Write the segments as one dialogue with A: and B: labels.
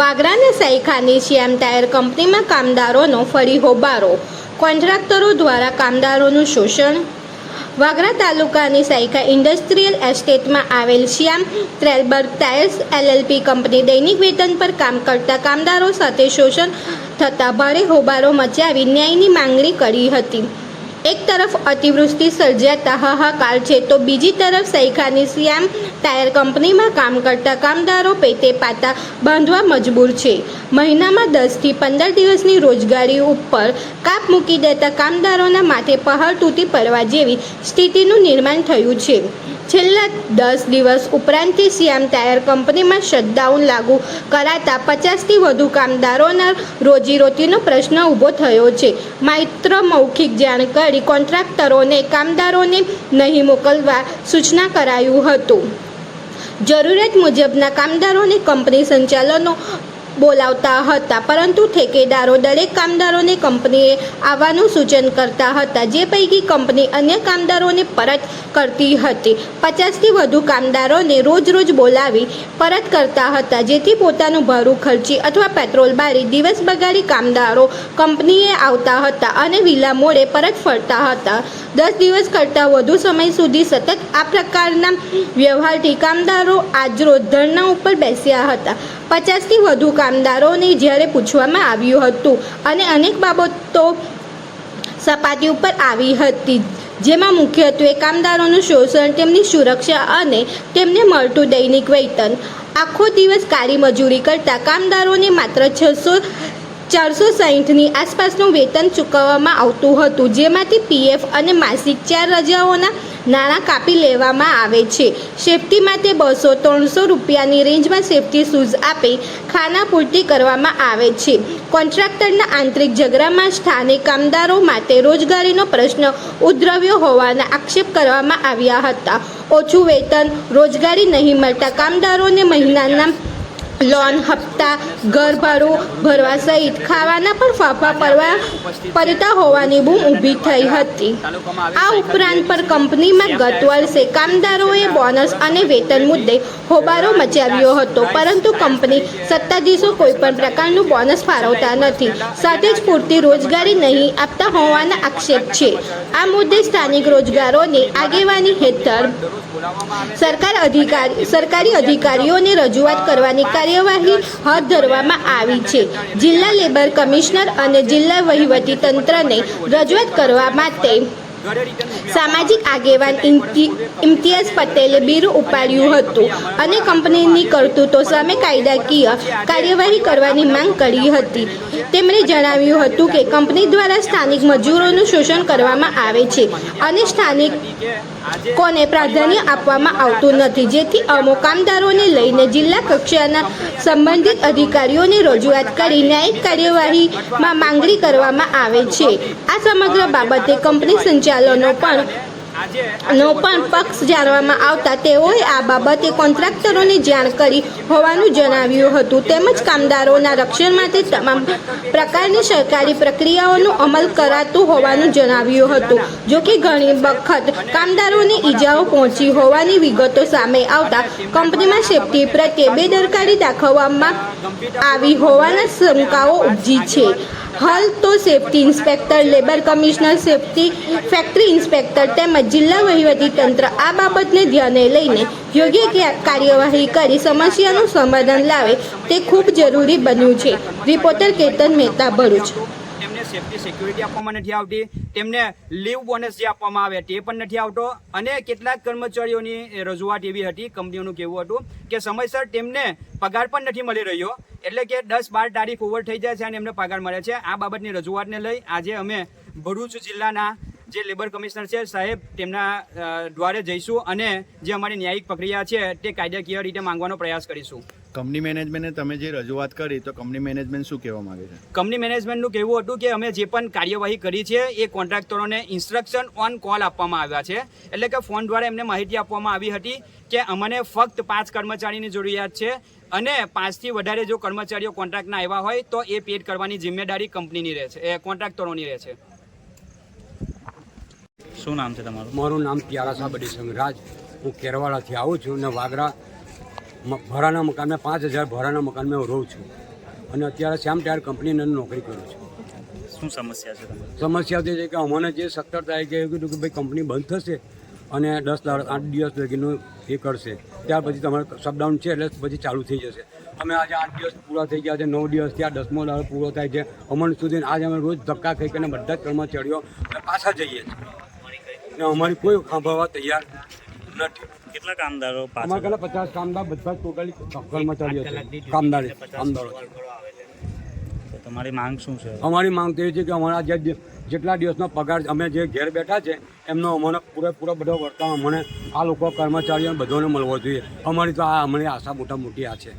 A: વાગરાના સાયખાની શ્યામ tyre કંપનીમાં કામદારોનો ફરી હોબારો. કોન્ટ્રાક્ટરો દ્વારા કામદારોનું શોષણ. વાગરા તાલુકાની સાયખા ઇન્ડસ્ટ્રીયલ એસ્ટેટમાં આવેલ Shyam Trelleborg tyres LLP company દૈનિક વેતન પર કામ કરતા કામદારો સાથે શોષણ થતાં ભારે હોબારો મચાવી ન્યાયની માંગણી કરી હતી. એક તરફ અતિવૃષ્ટિ સર્જાતા હાહાકાર છે, તો બીજી તરફ સૈખાની શ્યામ ટાયર કંપનીમાં કામ કરતા કામદારો પેટે પાતા બાંધવા મજબૂર છે. મહિનામાં દસથી પંદર દિવસની રોજગારી ઉપર કાપ મૂકી દેતા કામદારોના માથે પહાડ તૂટી પડવા જેવી સ્થિતિનું નિર્માણ થયું છે. છેલ્લા દસ દિવસ ઉપરાંતથી શ્યામ ટાયર કંપનીમાં શટડાઉન લાગુ કરાતા પચાસથી વધુ કામદારોના રોજીરોટીનો પ્રશ્ન ઊભો થયો છે. માત્ર મૌખિક જાણ કરી કોન્ટ્રાક્ટરોને કામદારોને નહીં મોકલવા સૂચના કરાયું હતું. જરૂરિયાત મુજબના કામદારોને કંપની સંચાલનો બોલાવતા હતા, પરંતુ ઠેકેદારો દરેક કામદારોને કંપનીએ આવવાનું સૂચન કરતા હતા, જે પૈકી કંપની અન્ય કામદારોને પરત કરતી હતી. પચાસથી વધુ કામદારોને રોજ રોજ બોલાવી પરત કરતા હતા, જેથી પોતાનું ભાડું ખર્ચી અથવા પેટ્રોલ બારી દિવસ બગાડી કામદારો કંપનીએ આવતા હતા અને વિલા મોડે પરત ફરતા હતા. દસ દિવસ કરતાં વધુ સમય સુધી સતત આ પ્રકારના વ્યવહારથી કામદારો આજરોજ ધરણા ઉપર બેસ્યા હતા. પચાસથી વધુ કામદારોને જ્યારે પૂછવામાં આવ્યું હતું અને અનેક બાબતો સપાટી ઉપર આવી હતી, જેમાં મુખ્યત્વે કામદારોનું શોષણ, તેમની સુરક્ષા અને તેમને મળતું દૈનિક વેતન. આખો દિવસ કાળી મજૂરી કરતા કામદારોને માત્ર છસો, ચારસો સાહીઠની આસપાસનું વેતન ચૂકવવામાં આવતું હતું, જેમાંથી પીએફ અને માસિક ચાર રજાઓના નાણાં કાપી લેવામાં આવે છે. સેફટી માટે બસો ત્રણસો રૂપિયાની રેન્જમાં સેફટી શૂઝ આપી ખાના પૂર્તિ કરવામાં આવે છે. કોન્ટ્રાક્ટરના આંતરિક ઝઘડામાં સ્થાનિક કામદારો માટે રોજગારીનો પ્રશ્ન ઉદ્ભવ્યો હોવાના આક્ષેપ કરવામાં આવ્યા હતા. ઓછું વેતન, રોજગારી નહીં મળતા કામદારોને મહિનાના લોન, હપ્તા ઘર ભાડું ભરવા સહિત ખાવાના પણ ફાફા પડવા પડતા હોવાની બૂમ ઊભી થઈ હતી. આ ઉપરાંત પર કંપનીમાં ગત વર્ષે કામદારોએ બોનસ અને વેતન મુદ્દે હોબારો મચાવ્યો હતો. પરંતુ કંપની સત્તાધીશો કોઈપણ પ્રકારનું બોનસ ફાળવતા નથી. સાથે જ પૂરતી રોજગારી નહીં આપતા હોવાના આક્ષેપ છે. આ મુદ્દે સ્થાનિક રોજગારોની આગેવાની હેઠળ સરકાર અધિકારી સરકારી અધિકારીઓને રજૂઆત કરવાની કાર્યવાહી હાથ ધરવામાં આવી છે. જિલ્લા લેબર કમિશનર અને જિલ્લા વહીવટી તંત્રને રજૂઆત કરવા માટે સામાજિક આગેવાન ઇમ્તિયાઝ પટેલે બીરું ઉપાડ્યું હતું અને કંપનીની કરતૂતો સામે કાયદાકીય કાર્યવાહી કરવાની માંગ કરી હતી. તેમણે જણાવ્યું હતું કે કંપની દ્વારા સ્થાનિક મજૂરોનું શોષણ કરવામાં આવે છે અને સ્થાનિક કોને પ્રાધાન્ય આપવામાં આવતું નથી? જેથી અમુક કામદારોને લઈને જિલ્લા કક્ષાના સંબંધિત અધિકારીઓને રજૂઆત કરી ન્યાયિક કાર્યવાહીમાં માંગણી કરવામાં આવે છે. આ સમગ્ર બાબતે કંપની સંચાલનો પણ નો પણ પક્ષ જાણવામાં આવતા તેઓએ આ બાબતે કોન્ટ્રાક્ટરોને જાણ કરી હોવાનું જણાવ્યું હતું. તેમજ કામદારોના રક્ષણ માટે તમામ પ્રકારની સરકારી પ્રક્રિયાઓનો અમલ કરાતું હોવાનું જણાવ્યું હતું. જો કે ઘણી વખત કામદારોને ઈજાઓ પહોંચી હોવાની વિગતો સામે આવતા કંપનીમાં સેફટી પ્રત્યે બેદરકારી દાખવવામાં આવી હોવાના શંકાઓ ઉપજી છે. હાલ તો safety inspector, labour commissioner, safety factory inspector તેમજ જિલ્લા વહીવટી તંત્ર આ બાબતને ધ્યાને લઈને યોગ્ય કાર્યવાહી કરી સમસ્યાનું સમાધાન લાવે તે ખૂબ જરૂરી બન્યું છે. Reporter Ketan Mehta Bharuch.
B: Safety security આપવામાં નથી આવતી. તેમને લીવ બોનસ જે આપવામાં આવે તે પણ નથી આવતો. અને કેટલાક કર્મચારીઓની રજૂઆત એવી હતી, કંપનીઓનું કહેવું હતું કે સમયસર તેમને પગાર પણ નથી મળી રહ્યો. એટલે કે દસ બાર તારીખ ઓવર થઈ જાય છે અને એમને પગાર મળે છે. આ બાબતની રજૂઆતને લઈ આજે અમે ભરૂચ જિલ્લાના જે લેબર કમિશનર છે સાહેબ તેમના દ્વારે જઈશું અને જે અમારી ન્યાયિક પ્રક્રિયા છે તે કાયદાકીય રીતે માંગવાનો પ્રયાસ કરીશું.
C: કંપની મેનેજમેન્ટને તમે જે રજૂઆત કરી તો કંપની મેનેજમેન્ટ શું કહેવા માંગે છે?
B: કંપની મેનેજમેન્ટનું કહેવું હતું કે અમે જે પણ કાર્યવાહી કરી છે એ કોન્ટ્રાક્ટરોને ઇન્સ્ટ્રક્શન ઓન કોલ આપવામાં આવ્યા છે. એટલે કે ફોન દ્વારા એમને માહિતી આપવામાં આવી હતી કે અમને ફક્ત પાંચ કર્મચારીની જરૂરિયાત છે અને પાંચથી વધારે જો કર્મચારીઓ કોન્ટ્રાક્ટના આવ્યા હોય તો એ પેડ કરવાની જિમ્મેદારી કંપનીની રહે છે એ કોન્ટ્રાક્ટરોની રહે છે.
D: શું નામ છે તમારું?
E: મારું નામ પ્યારા સાબડી સંઘરાજ હું કેરવાડાથી આવું છું ને વાગરા
D: મ- ભાડાના મકાનમાં પાંચ હજાર ભાડાના મકાનમાં હું રહું છું. અને અત્યારે શ્યામ ટાયર કંપનીની અંદર નોકરી કરું છું.
E: શું સમસ્યા છે
D: સમસ્યા તે છે કે અમને જે સત્તર તારીખે એવું કીધું કે ભાઈ કંપની બંધ થશે અને દસ આઠ દિવસ લગીનું એ કરશે. ત્યાર પછી તમારે શટડાઉન છે એટલે પછી ચાલુ થઈ જશે. અમે આજે આઠ દિવસ પૂરા થઈ ગયા છે નવ દિવસ ત્યાં દસમો દાડો પૂરો થાય છે. અમણ સુધી આજે અમે રોજ ધક્કા ખાઈ કરીને બધા જ કર્મચારીઓ અમે પાછા જઈએ છીએ. અને અમારી કોઈ સાંભળવા તૈયાર નથી.
E: કેટલા કામદારો
D: અમારા
E: પાછળ
D: કલા પચાસ કામદાર બધા ટોટલી કર્મચારીઓ છે કામદારી કામદારો.
E: તમારી માંગ શું છે?
D: અમારી માંગ તો એ છે કે અમારા જે જે- જેટલા દિવસનો પગાર અમે જે ઘેર બેઠા છે એમનો અમને પૂરેપૂરો બધો વર્તાવ અમને આ લોકો કર્મચારીઓને બધોને મળવો જોઈએ. અમારી તો આ અમારી આશા મોટા મોટી આ છે.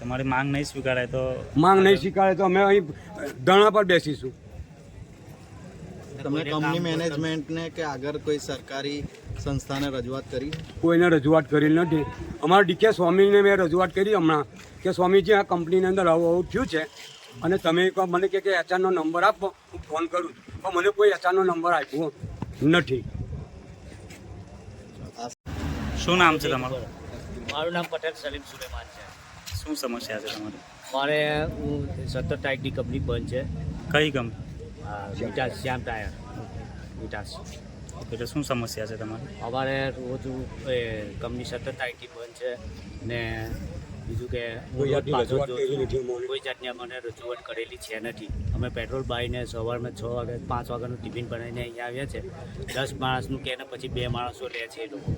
E: તમારી માંગ નહીં સ્વીકારાય તો?
D: માંગ નહીં સ્વીકારે તો અમે અહીં ધરણા પર બેસીશું.
C: તમે કંપની મેનેજમેન્ટને કે આગળ કોઈ સરકારી સંસ્થાને રજૂઆત કરી?
D: કોઈને રજૂઆત કરી નથી. અમારા ડીકે સ્વામીને મેં રજૂઆત કરી હમણાં કે સ્વામીજી આ કંપનીની અંદર આવું આવું થયું છે અને તમે મને કે એચઆરનો નંબર આપો હું ફોન કરું પણ મને કોઈ એચઆરનો નંબર આપ્યો નથી.
E: શું નામ છે તમારું?
F: મારું નામ પટેલ સલીમ સુલેમાન છે.
E: શું સમસ્યા છે તમારી?
F: મારે હું સત્તર તારીખની કંપની બંધ છે.
E: કઈ કંપની?
F: વિટાસ શ્યામ ટાયર. વિટાસ
E: એટલે શું સમસ્યા છે તમારી?
F: અમારે રોજ એ કંપની સતત આઈટી બંધ છે ને બીજું કે
D: કોઈ જાતની અમને.
F: અમને રજૂઆત કરેલી છે નથી. અમે પેટ્રોલ બાઈને સવારમાં છ વાગે પાંચ વાગ્યાનું ટિફિન બનાવીને અહીંયા આવ્યા છે. દસ માણસનું કે ને પછી બે માણસો લે છે એ લોકો.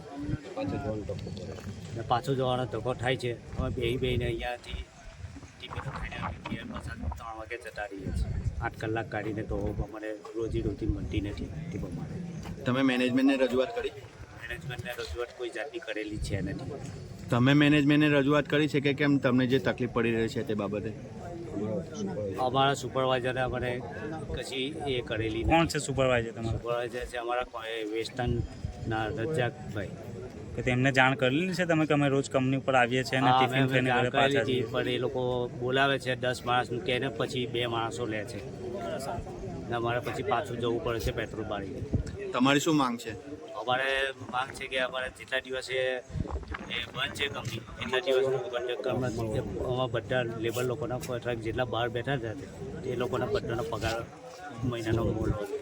F: ને પાછો જવાનો ધક્કો થાય છે. અમે બે બેને અહીંયાથી ટિફિન ખાઈને ઘેર પાછા ત્રણ વાગે જતા રહીએ છીએ. આઠ કલાક કાઢીને તો અમારે રોજી રોટી મળતી નથી તે પ્રમાણે
C: તમે મેનેજમેન્ટને રજૂઆત કરી?
F: મેનેજમેન્ટને રજૂઆત કોઈ જાતની કરેલી છે નથી.
C: તમે મેનેજમેન્ટને રજૂઆત કરી છે કે કેમ તમને જે તકલીફ પડી રહી છે તે બાબતે?
F: અમારા સુપરવાઇઝરે અમને કશી એ કરેલી
E: કોણ છે સુપરવાઇઝર તમારું?
F: સુપરવાઇઝર છે અમારા કોઈ વેસ્ટર્નના રજાકભાઈ
E: કે તેમને જાણ કરેલી છે તમે કે અમે રોજ કંપની ઉપર આવીએ છીએ અને ટિફિન
F: અમે
E: ઘરે પાછા જઈએ?
F: પણ એ લોકો બોલાવે છે દસ માણસનું કે ને પછી બે માણસો લે છે. ને અમારે પછી પાછું જવું પડે છે પેટ્રોલ બાળીને.
C: તમારી શું માંગ છે?
F: અમારે માંગ છે કે અમારે જેટલા દિવસે એ બંધ છે કંપની એટલા દિવસનું બંધ અમારા બધા લેબર લોકોના કોન્ટ્રાક્ટ જેટલા બહાર બેઠા હતા એ લોકોના બધાનો પગાર મહિનાનો મોલ હોય.